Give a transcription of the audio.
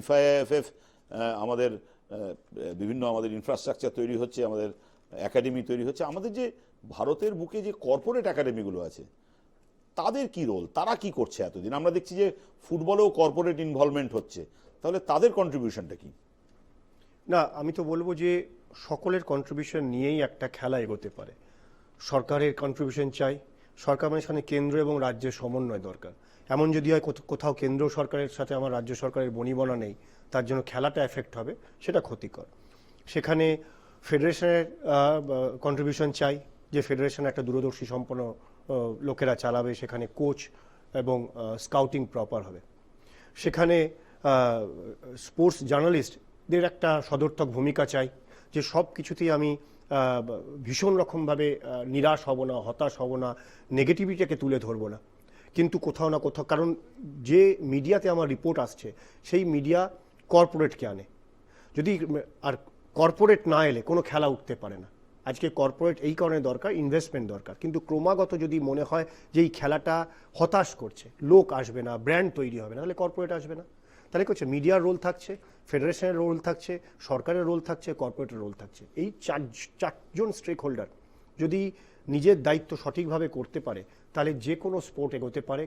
ইফআইএফএফ আমাদের বিভিন্ন আমাদের ইনফ্রাস্ট্রাকচার তৈরি হচ্ছে, আমাদের একাডেমি তৈরি হচ্ছে, আমাদের যে ভারতের বুকে যে কর্পোরেট একাডেমিগুলো আছে, তাদের কি রোল তারা কি করছে এতদিন? আমরা দেখছি যে ফুটবলেও কর্পোরেট ইনভলভমেন্ট হচ্ছে, তাহলে তাদের কন্ট্রিবিউশনটা কি? না, আমি তো বলব যে সকলের কন্ট্রিবিউশন নিয়েই একটা খেলা এগোতে পারে। সরকারের কন্ট্রিবিউশন চাই সরকার মানে সেখানে কেন্দ্র এবং রাজ্যের সমন্বয় দরকার। এমন যদি হয় কোথ- কোথাও কেন্দ্র সরকারের সাথে আমার রাজ্য সরকারের বনিবনা নেই, তার জন্য খেলাটা এফেক্ট হবে, সেটা ক্ষতিকর। সেখানে ফেডারেশনের কন্ট্রিবিউশন চাই, যে ফেডারেশন একটা দূরদর্শী সম্পন্ন লোকেরা চালাবে, সেখানে কোচ এবং স্কাউটিং প্রপার হবে। সেখানে স্পোর্টস জার্নালিস্টদের একটা সদর্থক ভূমিকা চাই যে সব কিছুতেই আমি ভীষণ রকমভাবে নিরাশ হব না, হতাশ হব না নেগেটিভিটিকে তুলে ধরবো না। কিন্তু কোথাও না কোথাও, কারণ যে মিডিয়াতে আমার রিপোর্ট আসছে, সেই মিডিয়া কর্পোরেটকে আনে। যদি, আর কর্পোরেট না এলে কোনো খেলা উঠতে পারে না। আজকে কর্পোরেট এই কারণে দরকার ইনভেস্টমেন্ট দরকার। কিন্তু ক্রমাগত যদি মনে হয় যে এই খেলাটা হতাশ করছে, লোক আসবে না ব্র্যান্ড তৈরি হবে না, তাহলে কর্পোরেট আসবে না। তাহলে হচ্ছে? মিডিয়ার রোল থাকছে ফেডারেশনের রোল থাকছে, সরকারের রোল থাকছে কর্পোরেটের রোল থাকছে। এই চার, চারজন স্টেক হোল্ডার যদি নিজের দায়িত্ব সঠিকভাবে করতে পারে, তাহলে যে কোনো স্পোর্ট এগোতে পারে